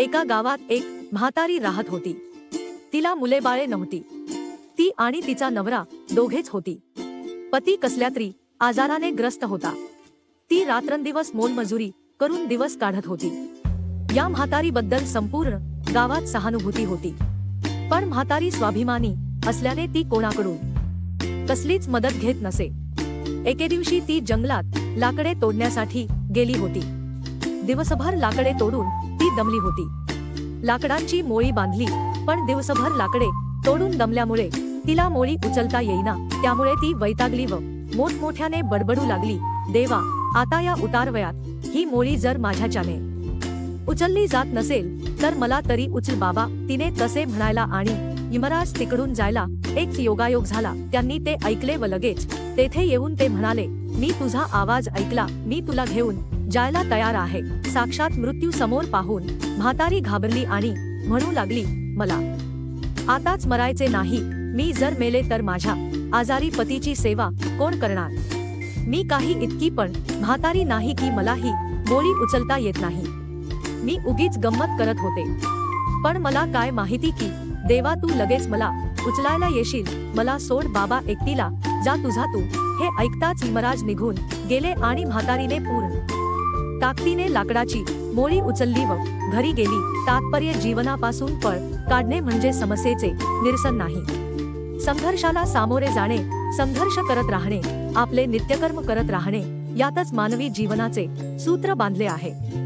एका गावात एक म्हातारी राहत होती. तिला मुले बाळे नव्हती. ती आणि तिचा नवरा दोघेच होती. पती कसल्या तरी आजाराने ग्रस्त होता. ती रात्रंदिवस मोलमजुरी करून दिवस काढत होती. या म्हातारीबद्दल संपूर्ण गावात सहानुभूती होती. पण म्हातारी स्वाभिमानी असल्याने ती कोणाकडून? कसलीच मदत घेत नसे. एके दिवशी ती जंगलात लाकडे तोडण्यासाठी गेली होती. दिवसभर लाकडे तोडून ती दमली होती. लाकडांची मोळी बांधली पण दिवसभर लाकडे तोडून दमल्यामुळे तिला मोळी उचलता येईना त्यामुळे ती वैतागली व मोठमोठ्याने बडबडू लागली. देवा आता या उतारवयात ही मोळी जर माझ्याच्याने उचलली जात नसेल तर मला तरी उचल बाबा तिने तसे म्हणायला आणि यमराज तिकडून जायला एक योगायोग झाला. त्यांनी ते ऐकले व लगेच तेथे येऊन ते म्हणाले मी तुझा आवाज ऐकला. मी तुला घेऊन जायला तयार आहे. साक्षात मृत्यू समोर पाहून म्हातारी घाबरली आणि म्हणू लागली मला आताच मरायचे नाही. मी जर मेले तर माझ्या आजारी पतीची सेवा कोण करणार? मी काही इतकी पण म्हातारी नाही की मलाही मोळी उचलता येत नाही. मी उगीच गंमत करत होते. पण मला काय माहिती की देवा तू लगेच मला उचलायला येशील? मला सोड बाबा एकटीला जा तुझा तू. हे ऐकताच यमराज निघून गेले आणि म्हातारीने पूर्ण ताकदीने लाकडाची मोळी उचलली व घरी गेली. तात्पर्य जीवनापासून पळ काढणे म्हणजे समस्येचे निरसन नाही. संघर्षाला सामोरे जाणे संघर्ष करत राहणे आपले नित्यकर्म करत राहणे यातच मानवी जीवनाचे सूत्र बांधले आहे.